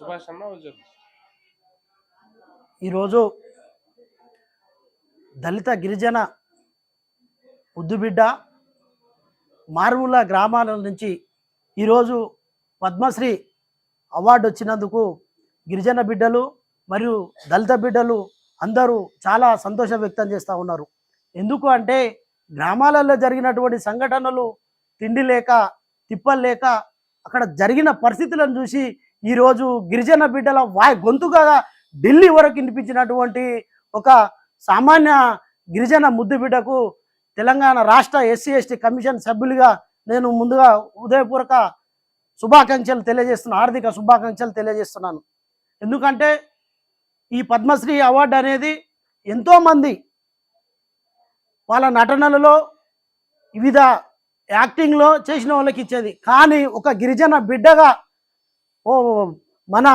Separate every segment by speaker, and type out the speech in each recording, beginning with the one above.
Speaker 1: సుభాష్ అన్న
Speaker 2: ఈరోజు దళిత గిరిజన ఉద్దుబిడ్డ మారుమూల గ్రామాల నుంచి ఈరోజు పద్మశ్రీ అవార్డు వచ్చినందుకు గిరిజన బిడ్డలు మరియు దళిత బిడ్డలు అందరూ చాలా సంతోషం వ్యక్తం చేస్తూ ఉన్నారు. ఎందుకు అంటే గ్రామాలలో జరిగినటువంటి సంఘటనలు తిండి లేక తిప్పలు లేక అక్కడ జరిగిన పరిస్థితులను చూసి ఈరోజు గిరిజన బిడ్డల వాయ్ గొంతుగా ఢిల్లీ వరకు వినిపించినటువంటి ఒక సామాన్య గిరిజన ముద్దు బిడ్డకు తెలంగాణ రాష్ట్ర ఎస్సీ ఎస్టీ కమిషన్ సభ్యులుగా నేను ముందుగా ఉదయపూర్వక శుభాకాంక్షలు తెలియజేస్తున్నాను ఆర్థిక శుభాకాంక్షలు తెలియజేస్తున్నాను. ఎందుకంటే ఈ పద్మశ్రీ అవార్డు అనేది ఎంతోమంది వాళ్ళ నటనలలో వివిధ యాక్టింగ్లో చేసిన వాళ్ళకి ఇచ్చేది. కానీ ఒక గిరిజన బిడ్డగా మన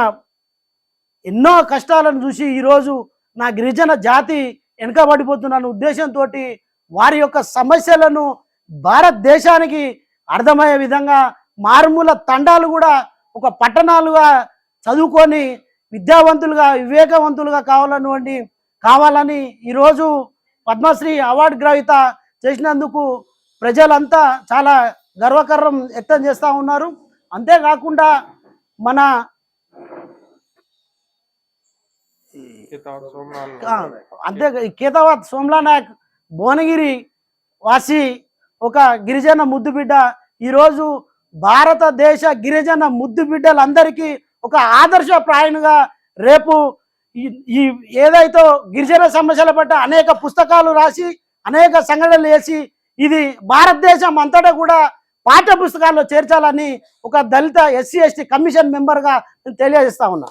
Speaker 2: ఎన్నో కష్టాలను చూసి ఈరోజు నా గిరిజన జాతి వెనుకబడిపోతున్న ఉద్దేశంతో వారి యొక్క సమస్యలను భారతదేశానికి అర్థమయ్యే విధంగా మారుమూల తండాలు కూడా ఒక పట్టణాలుగా చదువుకొని విద్యావంతులుగా వివేకవంతులుగా కావాలనుకోండి కావాలని ఈరోజు పద్మశ్రీ అవార్డు గ్రహీత చేసినందుకు ప్రజలంతా చాలా గర్వకారం వ్యక్తం చేస్తూ ఉన్నారు. అంతేకాకుండా మన అంతే కేతావత్ సోమ్లా నాయక్ భువనగిరి వాసి ఒక గిరిజన ముద్దు బిడ్డ. ఈరోజు భారతదేశ గిరిజన ముద్దు బిడ్డలందరికీ ఒక ఆదర్శప్రాయునిగా రేపు ఈ- ఏదైతే గిరిజన సమస్యల పట్ల అనేక పుస్తకాలు రాసి అనేక సంఘటనలు చేసి ఇది భారతదేశం అంతటా కూడా పాఠ్య పుస్తకాల్లో చేర్చాలని ఒక దళిత ఎస్సీ ఎస్టీ కమిషన్ మెంబర్గా నేను తెలియజేస్తా ఉన్నా.